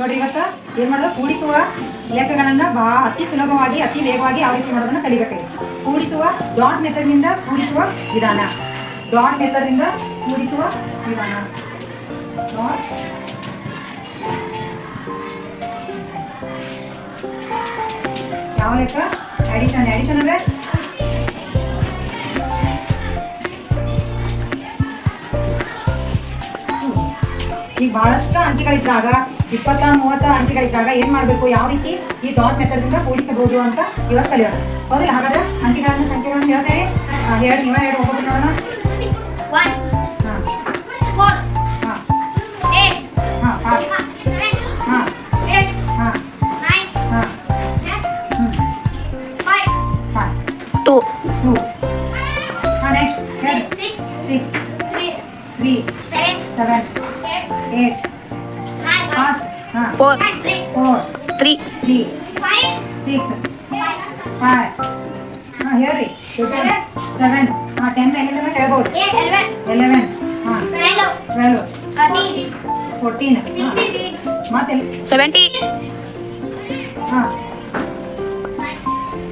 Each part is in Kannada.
ನೋಡ್ರಿ ಇವತ್ತು ಏನು ಮಾಡೋದು? ಕೂಡಿಸುವ ಲೆಕ್ಕಗಳನ್ನ ಬಾ ಅತಿ ಸುಲಭವಾಗಿ, ಅತಿ ವೇಗವಾಗಿ ಯಾವ ರೀತಿ ಮಾಡೋದನ್ನ ಕಲಿಬೇಕಾಗಿದೆ ಕೂಡಿಸುವ ಡಾಟ್ ಮೆಥಡ್ನಿಂದ ಕೂಡಿಸುವ ವಿಧಾನ. ಡಾಟ್ ಮೆಥಡ್ನಿಂದ ಕೂಡಿಸುವ ವಿಧಾನ. ಡಾಟ್ ಯಾವ ಲೆಕ್ಕ? ಅಡಿಷನ್ ಅಡಿಷನ್ ಅಂದ್ರೆ? ಈಗ ಬಹಳಷ್ಟು ಅಂಕಿಗಳಿದ್ದಾಗ ಇಪ್ಪತ್ತ ಮೂವತ್ತ ಅಂಕಿಗಳಿದ್ದಾಗ ಏನ್ ಮಾಡ್ಬೇಕು? ಯಾವ ರೀತಿ ಈ ಡಾಟ್ ಮೆಥಡ್ನಿಂದ ಕೂಡಿಸಬಹುದು ಅಂತ ಇವತ್ತು ಕಲಿಯೋಣ. ಹೌದಿಲ್ಲ? ಹಾಗಾದ್ರೆ ಅಂಕಿಗಳನ್ನ ಸಂಖ್ಯೆಗಳನ್ನು ಹೇಳ್ತೇವೆ ಹಾ, ಹೇಳಿ ನೀವೇ ಹೇಳಿ ಒಬ್ಬೊಬ್ಬರು ನೋಡೋಣ. One, ಹಾ. four, ಹಾ. eight, ಹಾ ಫಾಸ್ಟ್ seven, ಹಾ. eight, ಹಾ. nine, ಹಾ. ten, ಹ್ಮ್. five, ಫೈವ್ ಟೂ ಟೂ ಹಾ ನೆಕ್ಸ್ಟ್ ಹೇಳಿ six, six three, three seven, seven eight, eight nine, fast ಹಾ four nine, three, four three three five, six five, five ಹಾಂ ಹೇಳ್ರಿ ಸೆವೆನ್ ಹಾಂ ಟೆನ್ ಎಲ್ಲಿಂದ ಹೇಳ್ಬೋದು eight, eleven, ಎಲೆವೆನ್ ಹಾಂ twelve, twelve thirteen, fourteen fifteen, ಮತ್ತೆ ಸೆವೆಂಟಿ ಹಾಂ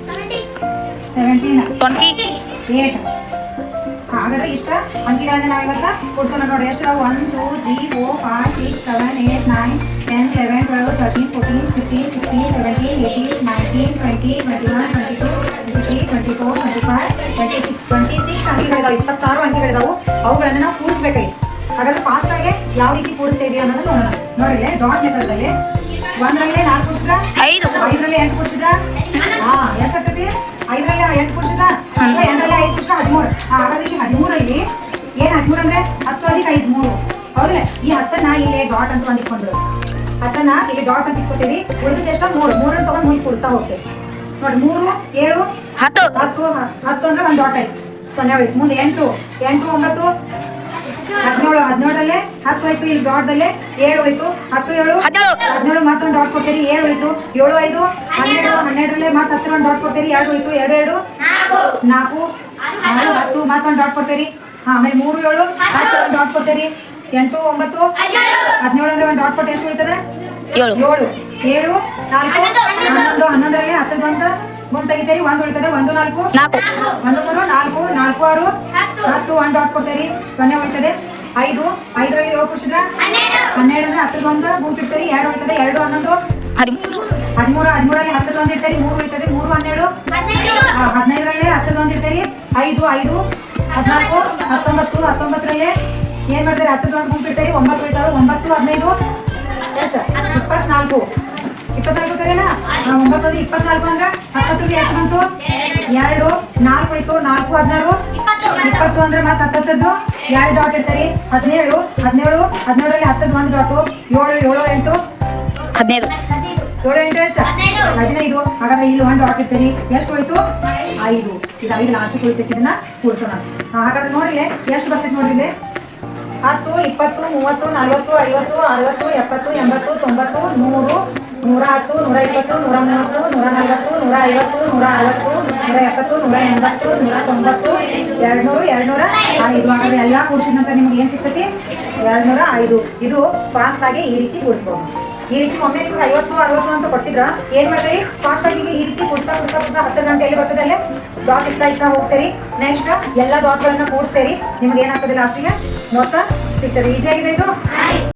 seventeen, ಸೆವೆಂಟೀನ್ ಟ್ವೆಂಟಿ ಏಟ್ ಹಾಗಾದ್ರೆ ಇಷ್ಟ. ಅಂಕಿಗಳನ್ನ ನಾವು ಇವತ್ತು ಕೊಡ್ಸೋಣ ನೋಡಿ ಎಷ್ಟು one two three four five six seven eight nine ten eleven twelve thirteen fourteen fifteen sixteen seventeen eighteen nineteen twenty twenty one twenty two twenty three twenty four twenty five twenty six twenty six ಅಂಕಿಗಳಿದಾವೆ ಇಪ್ಪತ್ತಾರು ಅಂಕಿಗಳಿದಾವೆ ಅವುಗಳನ್ನು ನಾವು ಕೂಡಿಸ್ಬೇಕಾಗಿತ್ತು ಹಾಗಾದ್ರೆ ಫಾಸ್ಟ್ ಆಗಿ ಯಾವ ರೀತಿ ಕೂಡಿಸ್ತಾ ಇದೆಯಾ ಅನ್ನೋದನ್ನ ನೋಡೋಣ. ನೋಡ್ರಿ ಡಾಟ್ ಮೆಥಡ್ದಲ್ಲಿ ಒಂದರಲ್ಲಿ ನಾಲ್ಕು ಪುಸ್ತಕ ಐದು. ಐದರಲ್ಲಿ ಎಂಟು ಪುಸ್ತಕ ಹಾ ಎಷ್ಟಾಗ್ತೈತಿ? ಐದರಲ್ಲಿ ಎಂಟು ಕೂಡಿಸಿದ್ರ ಡಾಟ್ ಅಂತ ಒಂದು ಇಟ್ಕೊಂಡು ಅದನ್ನ ಇಲ್ಲಿ ಡಾಟ್ ಅಂತ ಇಟ್ಕೊತೀವಿ. ಉಳಿದ ಎಷ್ಟ? ಮೂರು. ಮೂರನ್ನ ತಗೊಂಡು ಮುಂದೆ ಕೊಡ್ತಾ ಹೋಗ್ತೇವೆ. ನೋಡಿ ಮೂರು ಏಳು ಹತ್ತು. ಹತ್ತು ಹತ್ತು ಅಂದ್ರೆ ಒಂದು ಡಾಟ್ ಆಯ್ತು. ಸೊನ್ನೆ ಹೋಯ್ತು ಮುಂದೆ ಎಂಟು ಎಂಟು ಒಂಬತ್ತು ಹದಿನೇಳು ಹದಿನೇಳರಲ್ಲೇ ಹತ್ತು ಆಯ್ತು ಇಲ್ಲಿ ಡಾಟ್ದಲ್ಲೇ ಏಳು ಹೋಯ್ತು ಹತ್ತು ಏಳು ಹದಿನೇಳು ಮಾತ್ರ ಡಾಟ್ ಕೊಡ್ತೀರಿ ಏಳು ಉಳಿತು ಏಳು ಐದು ಹನ್ನೆರಡು ಹನ್ನೆರಡರಲ್ಲೇ ಮತ್ತೆ ಹತ್ತಿರ ಒಂದು ಡಾಟ್ ಕೊಡ್ತೀರಿ ಎರಡು ಉಳಿತು ಎರಡು ಎರಡು ನಾಲ್ಕು, ಹತ್ತು ಮತ್ತೊಂದು ಡಾಟ್ ಕೊಡ್ತೀರಿ. ಆಮೇಲೆ ಮೂರು ಏಳು ಹತ್ತು ಡಾಟ್ ಕೊಡ್ತೀರಿ. ಎಂಟು ಒಂಬತ್ತು ಹದಿನೇಳು, ಅಂದ್ರೆ ಒಂದು ಡಾಟ್ ಕೊಟ್ಟು ಎಷ್ಟು ಉಳಿತದೆ ಏಳು. ಏಳು. ಏಳು ನಾಲ್ಕು ಹನ್ನೊಂದು ಹನ್ನೊಂದರಲ್ಲಿ ಹತ್ತದ ಒಂದು ಗುಂಪು ತೆಗಿತೀರಿ ಒಂದು ಉಳಿತದೆ ಒಂದು ನಾಲ್ಕು? ನಾಲ್ಕು. ಒಂದು ಮೂರು ನಾಲ್ಕು ನಾಲ್ಕು ಆರು. ಹತ್ತು, ಒಂದು ಡಾಟ್ ಕೊಡ್ತೀರಿ ಸೊನ್ನೆ ಉಳಿತದೆ. ಐದು ಐದರಲ್ಲಿ ಏಳು ಕುಡಿಸಿದ್ರ? ಹನ್ನೆರಡು, ಅಂದ್ರೆ ಹತ್ತದ ಒಂದು ಗುಂಪು ಇಡ್ತೀರಿ ಎರಡು ಉಳಿತದೆ ಎರಡು ಹನ್ನೊಂದು. ಹದಿಮೂರು. ಹದಿಮೂರು ಹದಿಮೂರಲ್ಲಿ ಹತ್ತದ ಒಂದು ಇಡ್ತೀರಿ ಮೂರು ಉಳಿತದೆ ಮೂರು ಹನ್ನೆರಡು. ಹದಿನೈದರಲ್ಲಿ ಹತ್ತದ ಒಂದು ಇಡ್ತೀರಿ ಐದು ಐದು ಹದಿನಾಲ್ಕು ಹತ್ತೊಂಬತ್ತು ಹತ್ತೊಂಬತ್ತರಲ್ಲಿ ಏನ್ ಮಾಡ್ತಾರೆ? ಹತ್ತು ದೊಡ್ಡ ಗುಂಪು ಇಡ್ತಾರೆ ಒಂಬತ್ತು ಇರ್ತಾವೆ ಒಂಬತ್ತು ಹದಿನೈದು? ಎಷ್ಟು? ಇಪ್ಪತ್ನಾಲ್ಕು. ಇಪ್ಪತ್ನಾಲ್ಕು ಸರಿನಾ? ಒಂಬತ್ತು ಇಪ್ಪತ್ನಾಲ್ಕು ಅಂದ್ರೆ ಹತ್ತೊಂದು ಎಷ್ಟು ಬಂತು? ಎರಡು. ನಾಲ್ಕು ಇತ್ತು ನಾಲ್ಕು ಹದಿನಾರು. ಇಪ್ಪತ್ತು, ಅಂದ್ರೆ ಮತ್ತೆ ಹತ್ತತ್ತದ್ದು ಎರಡು ಡಾಟ್ ಇರ್ತಾರೆ ಹದಿನೇಳು. ಹದಿನೇಳು. ಹದಿನೇಳರಲ್ಲಿ ಹತ್ತದ್ದು ಒಂದು ಡಾಟು ಏಳು ಏಳು ಎಂಟು. ಹದಿನೈದು. ಏಳು ಎಂಟು ಎಷ್ಟು? ಹದಿನೈದು. ಹಾಗಾದ್ರೆ ಇಲ್ಲಿ ಒಂದು ಡಾಟ್ ಇರ್ತೀರಿ ಎಷ್ಟು ಹೋಯ್ತು? ಐದು. ಇದು ಐದು ಲಾಸ್ಟ್ ಕುಳಿತೈತಿ ಇದನ್ನ ಕೂರಿಸೋಣ ಹಾಗಾದ್ರೆ ನೋಡಿ ಎಷ್ಟು ಬರ್ತೈತೆ ನೋಡ್ರಿ ಇಲ್ಲಿ? ಹತ್ತು, ಇಪ್ಪತ್ತು, ಮೂವತ್ತು, ನಲವತ್ತು, ಐವತ್ತು, ಅರವತ್ತು, ಎಪ್ಪತ್ತು, ಎಂಬತ್ತು, ತೊಂಬತ್ತು, ನೂರು, ನೂರ ಹತ್ತು, ನೂರ ಇಪ್ಪತ್ತು, ನೂರ ಮೂವತ್ತು, ನೂರ ನಲವತ್ತು, ನೂರ ಐವತ್ತು, ನೂರ ಅರವತ್ತು, ನೂರ ಎಪ್ಪತ್ತು, ನೂರ ಎಂಬತ್ತು, ನೂರ ತೊಂಬತ್ತು, ಎರಡ್ನೂರು, ಎರಡ್ನೂರ ಐದು. ಆಮೇಲೆ ಎಲ್ಲ ಕೂಡಿಸಿದ ನಂತರ ನಿಮ್ಗೆ ಏನು ಸಿಗ್ತೈತಿ? ಎರಡ್ನೂರ ಐದು. ಇದು ಫಾಸ್ಟ್ ಆಗಿ ಈ ರೀತಿ ಕೂಡಿಸ್ಬೋದು. ಈ ರೀತಿ ಒಮ್ಮೆ ನಿಮ್ಗೆ ಐವತ್ತು, ಅರವತ್ತು ಅಂತ ಕೊಟ್ಟಿದ್ರ ಏನ್ ಮಾಡ್ತೀರಿ? ಫಾಸ್ಟ್ ಆಗಿ ಈ ರೀತಿ ಕುಡ್ತಾ ಕುಡ್ತಾ ಕುಡ್ತಾ ಹತ್ತು ಗಂಟೆಯಲ್ಲಿ ಬರ್ತದೆ ಅಲ್ಲೇ? ಡಾಟ್ ಇಡ್ತಾ ಇಡ್ತಾ ಹೋಗ್ತೀರಿ. ನೆಕ್ಸ್ಟ್ ಎಲ್ಲ ಡಾಟ್ಗಳನ್ನ ಕೂಡಿಸ್ತೀರಿ. ನಿಮ್ಗೆ ಏನಾಗ್ತದೆ ಲಾಸ್ಟಿಗೆ ಮೊತ್ತ ಸಿಗ್ತದೆ ಈಸಿ ಆಗಿದೆ ಇದು